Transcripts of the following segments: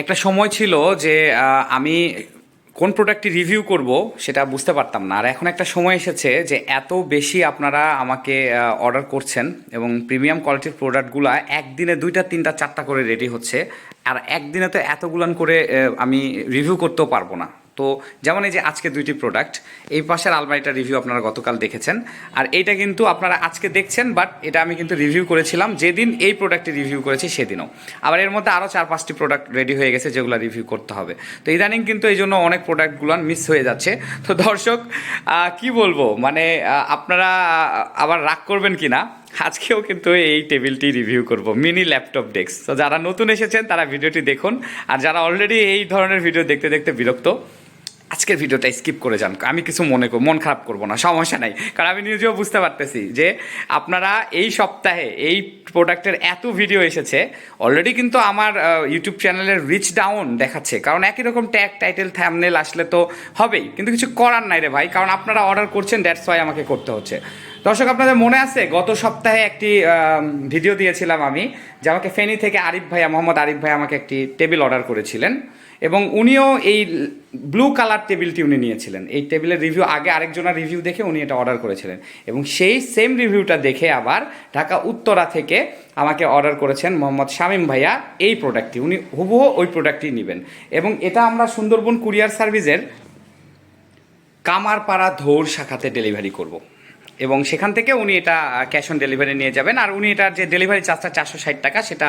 একটা সময় ছিল যে আমি কোন প্রোডাক্টটি রিভিউ করব সেটা বুঝতে পারতাম না। আর এখন একটা সময় এসেছে যে, এত বেশি আপনারা আমাকে অর্ডার করছেন এবং প্রিমিয়াম কোয়ালিটির প্রোডাক্টগুলো একদিনে দুইটা, তিনটা, চারটা করে রেডি হচ্ছে। আর একদিনে তো এতগুলান করে আমি রিভিউ করতেও পারব না। তো যেমন এই যে আজকে দুইটি প্রোডাক্ট এই পাশের আলমারিটা রিভিউ আপনারা গতকাল দেখেছেন। আর এইটা কিন্তু আপনারা আজকে দেখছেন বাট এটা আমি কিন্তু রিভিউ করেছিলাম, যেদিন এই প্রোডাক্টটি রিভিউ করেছি সেদিনও। আবার এর মধ্যে আরও চার পাঁচটি প্রোডাক্ট রেডি হয়ে গেছে, যেগুলো রিভিউ করতে হবে। তো ইদানিং কিন্তু এই জন্য অনেক প্রোডাক্টগুলো মিস হয়ে যাচ্ছে। তো দর্শক কি বলব? মানে আপনারা আবার রাগ করবেন কি না আজকেও কিন্তু এই টেবিলটি রিভিউ করব মিনি ল্যাপটপ ডেস্ক তো যারা নতুন এসেছেন, তারা ভিডিওটি দেখুন। আর যারা অলরেডি এই ধরনের ভিডিও দেখতে দেখতে বিরক্ত আজকের ভিডিওটা স্কিপ করে যান। আমি কিছু মনে করব মন খারাপ করব না, সমস্যা নাই। কারণ আমি নিজেও বুঝতে পারতেছি যে আপনারা এই সপ্তাহে এই প্রোডাক্টের এত ভিডিও এসেছে অলরেডি কিন্তু আমার ইউটিউব চ্যানেলের রিচ ডাউন দেখাচ্ছে। কারণ একই রকম ট্যাগ টাইটেল থ্যামনেল আসলে তো হবেই। কিন্তু কিছু করার নাই রে ভাই, কারণ আপনারা অর্ডার করছেন দ্যাটস ওয়াই আমাকে করতে হচ্ছে। দর্শক, আপনাদের মনে আছে, গত সপ্তাহে একটি ভিডিও দিয়েছিলাম আমি, যে আমাকে ফেনী থেকে আরিফ ভাইয়া, মোহাম্মদ আরিফ ভাই আমাকে একটি টেবিল অর্ডার করেছিলেন। এবং উনিও এই ব্লু কালার টেবিলটি উনি নিয়েছিলেন। এই টেবিলের রিভিউ আগে আরেকজনের রিভিউ দেখে উনি এটা অর্ডার করেছিলেন। এবং সেই সেম রিভিউটা দেখে আবার ঢাকা উত্তরা থেকে আমাকে অর্ডার করেছেন মোহাম্মদ শামীম ভাইয়া এই প্রোডাক্টটি উনি হুবহু ওই প্রোডাক্টটি নেবেন। এবং এটা আমরা সুন্দরবন কুরিয়ার সার্ভিসের কামারপাড়া ধৌর শাখাতে ডেলিভারি করব। এবং সেখান থেকে উনি এটা ক্যাশ অন ডেলিভারি নিয়ে যাবেন। আর উনি এটার যে ডেলিভারি চার্জটা চারশো ষাট টাকা, সেটা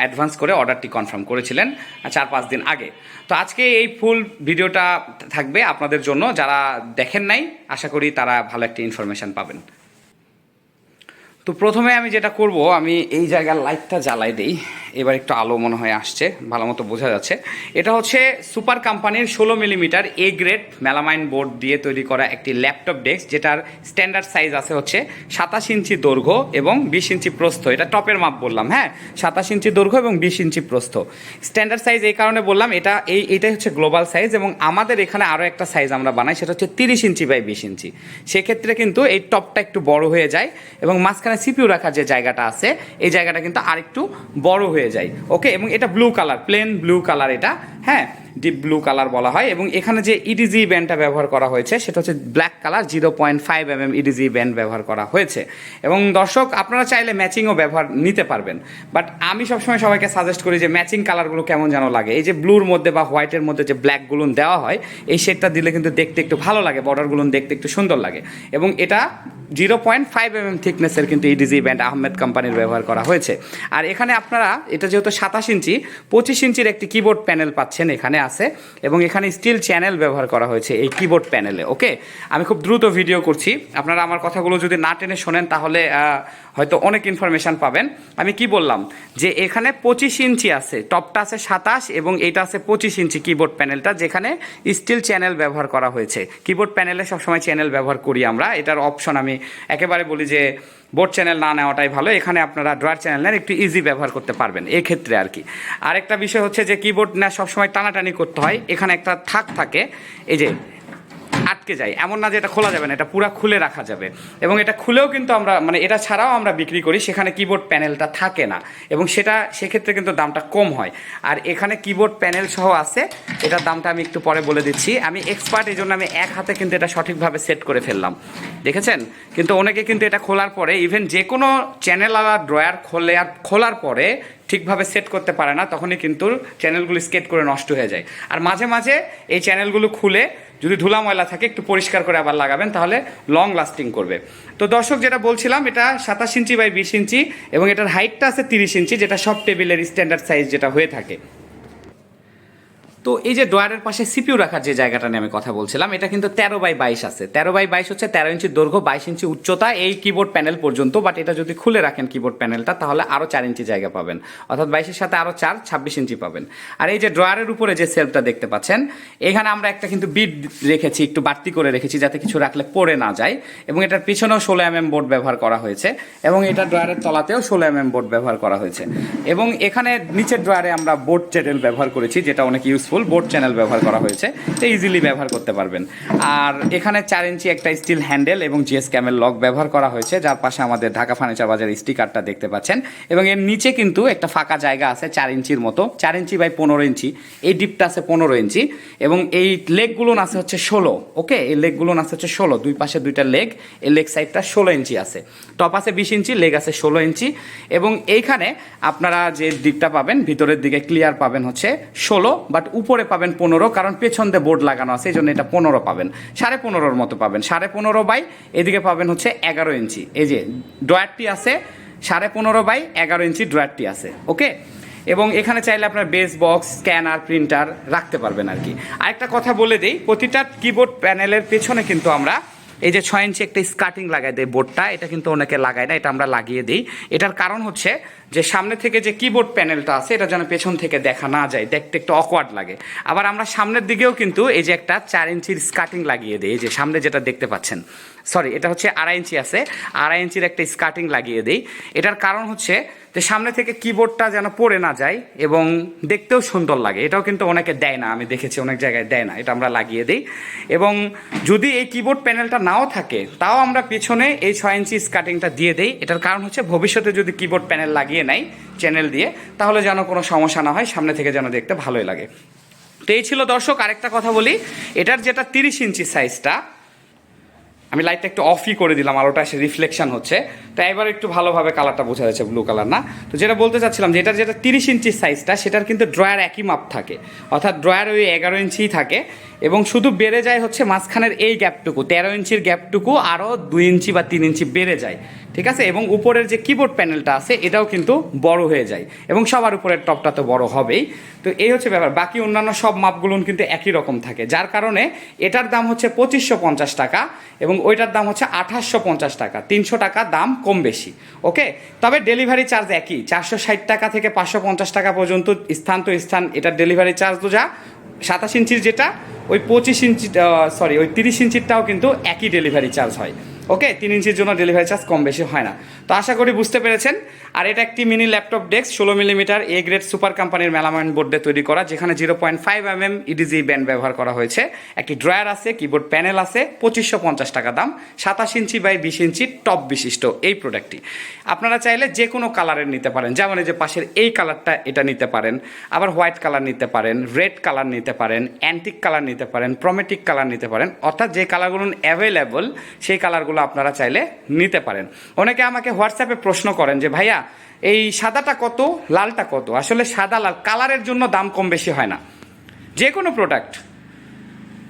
অ্যাডভান্স করে অর্ডারটি কনফার্ম করেছিলেন চার পাঁচ দিন আগে। তো আজকে এই ফুল ভিডিওটা থাকবে আপনাদের জন্য। যারা দেখেন নাই, আশা করি তারা ভালো একটি ইনফরমেশন পাবেন। তো প্রথমে আমি যেটা করব, আমি এই জায়গার লাইটটা জ্বালাই দেই। এবার একটু আলো মনে হয় আসছে, ভালো মতো বোঝা যাচ্ছে। এটা হচ্ছে সুপার কোম্পানির ষোলো millimetre A grade melamine board দিয়ে তৈরি করা একটি ল্যাপটপ ডেস্ক, যেটার স্ট্যান্ডার্ড সাইজ আছে হচ্ছে সাতাশ ইঞ্চি দৈর্ঘ্য এবং বিশ ইঞ্চি প্রস্থ। এটা টপের মাপ বললাম হ্যাঁ? সাতাশ ইঞ্চি দৈর্ঘ্য এবং বিশ ইঞ্চি প্রস্থ। স্ট্যান্ডার্ড সাইজ এই কারণে বললাম, এটা এই, এটাই হচ্ছে গ্লোবাল সাইজ এবং আমাদের এখানে আরও একটা সাইজ আমরা বানাই, সেটা হচ্ছে তিরিশ ইঞ্চি বাই বিশ ইঞ্চি। সেক্ষেত্রে কিন্তু এই টপটা একটু বড় হয়ে যায় এবং মাঝখানে সিপিউ রাখার যে জায়গাটা আছে, এই জায়গাটা কিন্তু আরেকটু বড় হয়ে যায়। ওকে এবং এটা blue colour plain blue colour এটা। হ্যাঁ? ডিপ ব্লু কালার বলা হয়। এবং এখানে যে ইডিজি ব্যান্ডটা ব্যবহার করা হয়েছে, সেটা হচ্ছে black colour zero point five M M edge band ব্যবহার করা হয়েছে। এবং দর্শক, আপনারা চাইলে ম্যাচিংও ব্যবহার নিতে পারবেন। বাট আমি সবসময় সবাইকে সাজেস্ট করি যে ম্যাচিং কালারগুলো কেমন যেন লাগে। এই যে ব্লুর মধ্যে বা হোয়াইটের মধ্যে যে ব্ল্যাকগুলো দেওয়া হয়, এই শেডটা দিলে কিন্তু দেখতে একটু ভালো লাগে বর্ডারগুলো দেখতে একটু সুন্দর লাগে। এবং এটা zero point five M M থিকনেসের কিন্তু ইডিজি ব্যান্ড আহমেদ কোম্পানির ব্যবহার করা হয়েছে। আর এখানে আপনারা, এটা যেহেতু সাতাশ ইঞ্চি, পঁচিশ ইঞ্চির একটি কিবোর্ড প্যানেল পাচ্ছেন এখানে আছে, এবং এখানে স্টিল চ্যানেল ব্যবহার করা হয়েছে এই কিবোর্ড প্যানেলে ওকে আমি খুব দ্রুত ভিডিও করছি। আপনারা আমার কথাগুলো যদি না টেনে শোনেন, তাহলে হয়তো অনেক ইনফরমেশন পাবেন। আমি কি বললাম? যে এখানে পঁচিশ ইঞ্চি আছে, টপটা আছে সাতাশ এবং এটা আছে পঁচিশ ইঞ্চি কিবোর্ড প্যানেলটা যেখানে স্টিল চ্যানেল ব্যবহার করা হয়েছে। কিবোর্ড প্যানেলে সবসময় চ্যানেল ব্যবহার করি আমরা, এটার অপশন আমি একেবারে বলি যে বোর্ড চ্যানেল না নেওয়াটাই ভালো। এখানে আপনারা ড্রয়ার চ্যানেল নেন একটু ইজি ব্যবহার করতে পারবেন, এক্ষেত্রে আর কি। আরেকটা বিষয় হচ্ছে যে কিবোর্ড না সবসময় টানাটানি করতে হয়। এখানে একটা থাক থাকে, এই যে আটকে যায়। এমন না যে এটা খোলা যাবে না, এটা পুরো খুলে রাখা যাবে। এবং এটা খুলেও কিন্তু আমরা মানে এটা ছাড়াও আমরা বিক্রি করি, সেখানে কিবোর্ড প্যানেলটা থাকে না। এবং সেটা, সেক্ষেত্রে কিন্তু দামটা কম হয়। আর এখানে কিবোর্ড প্যানেল সহ আছে, এটার দামটা আমি একটু পরে বলে দিচ্ছি। আমি এক্সপার্ট এই জন্য আমি এক হাতে কিন্তু এটা সঠিকভাবে সেট করে ফেললাম। দেখেছেন? কিন্তু অনেকে কিন্তু এটা খোলার পরে ইভেন যে কোনো চ্যানেল আলা ড্রয়ার খোলে আর খোলার পরে ঠিকভাবে সেট করতে পারে না, তখনই কিন্তু চ্যানেলগুলো স্কেট করে নষ্ট হয়ে যায়। আর মাঝে মাঝে এই চ্যানেলগুলো খুলে যদি ধুলা ময়লা থাকে, একটু পরিষ্কার করে আবার লাগাবেন, তাহলে লং লাস্টিং করবে। তো দর্শক, যেটা বলছিলাম, এটা সাতাশ ইঞ্চি বাই বিশ ইঞ্চি এবং এটার হাইটটা আছে তিরিশ ইঞ্চি, যেটা সব টেবিলের স্ট্যান্ডার্ড সাইজ যেটা হয়ে থাকে। তো এই যে ড্রয়ারের পাশে সিপিউ রাখার যে জায়গাটা নিয়ে আমি কথা বলছিলাম, এটা কিন্তু তেরো বাই বাইশ আছে। তেরো বাই বাইশ হচ্ছে তেরো ইঞ্চি দৈর্ঘ্য, বাইশ ইঞ্চি উচ্চতা এই কিবোর্ড প্যানেল পর্যন্ত বাট এটা যদি খুলে রাখেন কিবোর্ড প্যানেলটা তাহলে আরও চার ইঞ্চি জায়গা পাবেন। অর্থাৎ বাইশের সাথে আরও চার, ছাব্বিশ ইঞ্চি পাবেন। আর এই যে ড্রয়ারের উপরে যে সেলফটা দেখতে পাচ্ছেন, এখানে আমরা একটা কিন্তু বিট রেখেছি, একটু বাড়তি করে রেখেছি, যাতে কিছু রাখলে পড়ে না যায়। এবং এটার পিছনেও ষোলো এম এম বোর্ড ব্যবহার করা হয়েছে, এবং এটা ড্রয়ারের তলাতেও ষোলো এম এম বোর্ড ব্যবহার করা হয়েছে। এবং এখানে নিচের ড্রয়ারে আমরা বোর্ড চ্যানেল ব্যবহার করেছি, যেটা অনেক ইউজফুল ফুল বোর্ড চ্যানেল ব্যবহার করা হয়েছে, তো ইজিলি ব্যবহার করতে পারবেন। আর এখানে চার ইঞ্চি একটা স্টিল হ্যান্ডেল এবং জিএস ক্যামের লক ব্যবহার করা হয়েছে, যার পাশে আমাদের ঢাকা ফার্নিচার বাজার স্টিকারটা দেখতে পাচ্ছেন। এবং এর নিচে কিন্তু একটা ফাঁকা জায়গা আছে চার ইঞ্চির মতো, চার ইঞ্চি বাই পনেরো ইঞ্চি, এই ডিপটা আছে পনেরো ইঞ্চি। এবং এই লেগগুলো আছে হচ্ছে ষোলো ওকে এই লেগগুলো আছে হচ্ছে ষোলো, দুই পাশে দুইটা লেগ এই লেগ সাইডটা ষোলো ইঞ্চি আছে। টপ আছে বিশ ইঞ্চি লেগ আছে ষোলো ইঞ্চি। এবং এইখানে আপনারা যে দিকটা পাবেন, ভিতরের দিকে ক্লিয়ার পাবেন হচ্ছে ষোলো বাট উপরে পাবেন পনেরো, কারণ পেছন দিয়ে বোর্ড লাগানো আছে এই জন্য এটা পনেরো পাবেন। সাড়ে পনেরোর মতো পাবেন। সাড়ে পনেরো বাই, এদিকে পাবেন হচ্ছে এগারো ইঞ্চি। এই যে ড্রয়ারটি আছে, সাড়ে পনেরো বাই এগারো ইঞ্চি ড্রয়ারটি আছে, ওকে? এবং এখানে চাইলে আপনার বেস বক্স, স্ক্যানার, প্রিন্টার রাখতে পারবেন আর কি। আরেকটা কথা বলে দিই, প্রতিটা কিবোর্ড প্যানেলের পেছনে কিন্তু আমরা এই যে ছয় ইঞ্চি একটা স্কার্টিং লাগাই দেয় বোর্ডটা, এটা কিন্তু অনেকে লাগায় না, এটা আমরা লাগিয়ে দিই। এটার কারণ হচ্ছে যে সামনে থেকে যে কিবোর্ড প্যানেলটা আছে, এটা যেন পেছন থেকে দেখা না যায়, দেখতে একটু অকওয়ার্ড লাগে। আবার আমরা সামনের দিকেও কিন্তু এই যে একটা চার ইঞ্চির স্কার্টিং লাগিয়ে দিই, এই যে সামনে যেটা দেখতে পাচ্ছেন। সরি এটা হচ্ছে আড়াই ইঞ্চি আছে। আড়াই ইঞ্চির একটা স্কার্টিং লাগিয়ে দিই। এটার কারণ হচ্ছে যে সামনে থেকে কিবোর্ডটা যেন পড়ে না যায় এবং দেখতেও সুন্দর লাগে। এটাও কিন্তু অনেকে দেয় না, আমি দেখেছি অনেক জায়গায় দেয় না, এটা আমরা লাগিয়ে দিই। এবং যদি এই কিবোর্ড প্যানেলটা নাও থাকে, তাও আমরা পিছনে এই ছয় ইঞ্চি স্কার্টিংটা দিয়ে দেই। এটার কারণ হচ্ছে ভবিষ্যতে যদি কিবোর্ড প্যানেল লাগিয়ে নেয় চ্যানেল দিয়ে, তাহলে যেন কোনো সমস্যা না হয়, সামনে থেকে যেন দেখতে ভালোই লাগে। তো এই ছিল দর্শক, আরেকটা কথা বলি। এটার যেটা তিরিশ ইঞ্চি সাইজটা আমি লাইটটা একটু অফই করে দিলাম, আলোটা এসে রিফ্লেকশন হচ্ছে। তো এবার একটু ভালোভাবে কালারটা বোঝা যাচ্ছে ব্লু কালার না। তো যেটা বলতে চাচ্ছিলাম যে এটার যেটা তিরিশ ইঞ্চি সাইজটা সেটার কিন্তু ড্রয়ার একই মাপ থাকে। অর্থাৎ ড্রয়ার ওই এগারো ইঞ্চিই থাকে। এবং শুধু বেড়ে যায় হচ্ছে মাঝখানের এই গ্যাপটুকু তেরো ইঞ্চির গ্যাপটুকু আরও দুই ইঞ্চি বা তিন ইঞ্চি বেড়ে যায়। ঠিক আছে? এবং উপরের যে কিবোর্ড প্যানেলটা আছে, এটাও কিন্তু বড় হয়ে যায়। এবং সবার উপরের টপটা তো বড় হবেই। তো এই হচ্ছে ব্যাপার। বাকি অন্যান্য সব মাপগুলো কিন্তু একই রকম থাকে। যার কারণে এটার দাম হচ্ছে পঁচিশশো পঞ্চাশ টাকা এবং ওইটার দাম হচ্ছে আঠাশশো পঞ্চাশ টাকা। তিনশো টাকা দাম কম বেশি। ওকে? তবে ডেলিভারি চার্জ একই। চারশো ষাট টাকা থেকে পাঁচশো পঞ্চাশ টাকা পর্যন্ত স্থান তো স্থান। এটার ডেলিভারি চার্জ তো যা সাতাশ ইঞ্চির যেটা, ওই পঁচিশ ইঞ্চি সরি ওই তিরিশ ইঞ্চিরটাও কিন্তু একই ডেলিভারি চার্জ হয়। ওকে, তিন ইঞ্চির জন্য ডেলিভারি চার্জ কম বেশি হয় না। তো আশা করি বুঝতে পেরেছেন। আর এটা একটি মিনি ল্যাপটপ ডেস্ক ষোলো মিলিমিটার এ গ্রেড সুপার কোম্পানির মেলামাইন বোর্ড তৈরি করা, যেখানে zero point five M M edge band ব্যবহার করা হয়েছে। একটি ড্রয়ার আছে কিবোর্ড প্যানেল আছে, পঁচিশশো পঞ্চাশ টাকা দাম, সাতাশ ইঞ্চি বাই বিশ ইঞ্চি টপ বিশিষ্ট এই প্রোডাক্টটি আপনারা চাইলে যে কোনো কালারের নিতে পারেন, যেমন এই যে পাশের এই কালারটা এটা নিতে পারেন, আবার হোয়াইট কালার নিতে পারেন রেড কালার নিতে পারেন অ্যান্টিক কালার নিতে পারেন প্রমেটিক কালার নিতে পারেন, অর্থাৎ যে কালারগুলো অ্যাভেলেবল সেই কালারগুলো আপনারা চাইলে নিতে পারেন। অনেকে আমাকে হোয়াটসঅ্যাপে প্রশ্ন করেন যে, ভাইয়া, এই সাদাটা কত? লালটা কত? আসলে সাদা লাল, কালারের জন্য দাম কম বেশি হয় না। যে কোনো প্রোডাক্ট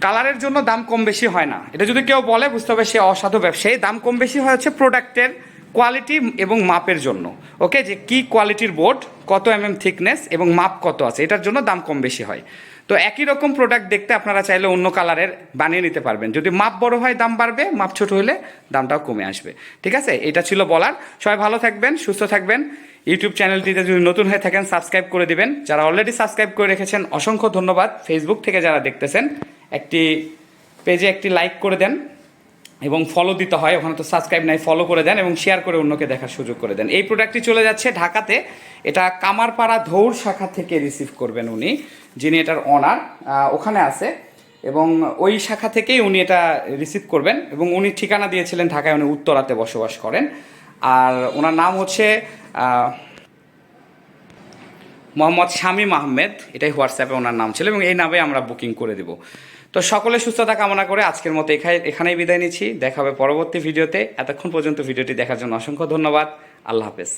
কালারের জন্য দাম কম বেশি হয় না। এটা যদি কেউ বলে, বুঝতে হবে সে অসাধু ব্যবসায়ী। দাম কম বেশি হয় হচ্ছে প্রোডাক্টের কোয়ালিটি এবং মাপের জন্য। ওকে যে কি কোয়ালিটির বোর্ড কত এম এম থিকনেস এবং মাপ কত আছে, এটার জন্য দাম কম বেশি হয়। তো একই রকম প্রোডাক্ট দেখতে আপনারা চাইলে অন্য কালারের বানিয়ে নিতে পারবেন। যদি মাপ বড় হয়, দাম বাড়বে, মাপ ছোট হলে দামটাও কমে আসবে। ঠিক আছে? এটা ছিল বলার। সবাই ভালো থাকবেন, সুস্থ থাকবেন। ইউটিউব চ্যানেলটিতে যদি নতুন হয়ে থাকেন সাবস্ক্রাইব করে দিবেন। যারা অলরেডি সাবস্ক্রাইব করে রেখেছেন, অসংখ্য ধন্যবাদ। ফেসবুক থেকে যারা দেখতেছেন, একটি পেজে একটি লাইক করে দেন। এবং ফলো দিতে হয়, ওখানে তো সাবস্ক্রাইব নাই ফলো করে দেন এবং শেয়ার করে অন্যকে দেখার সুযোগ করে দেন। এই প্রোডাক্টটি চলে যাচ্ছে ঢাকাতে। এটা কামারপাড়া ধৌর শাখা থেকে রিসিভ করবেন উনি, যিনি এটার অনার ওখানে আছে। এবং ওই শাখা থেকেই উনি এটা রিসিভ করবেন এবং উনি ঠিকানা দিয়েছিলেন ঢাকায়, উনি উত্তরাতে বসবাস করেন। আর ওনার নাম হচ্ছে মোহাম্মদ শামীম আহমেদ। এটাই হোয়াটসঅ্যাপে ওনার নাম ছিল এবং এই নামে আমরা বুকিং করে দেব। তো সকলে সুস্থতা কামনা করে আজকের মতো এখানে এখানেই বিদায় নিচ্ছি। দেখা হবে পরবর্তী ভিডিওতে। এতক্ষণ পর্যন্ত ভিডিওটি দেখার জন্য অসংখ্য ধন্যবাদ। আল্লাহ হাফেজ।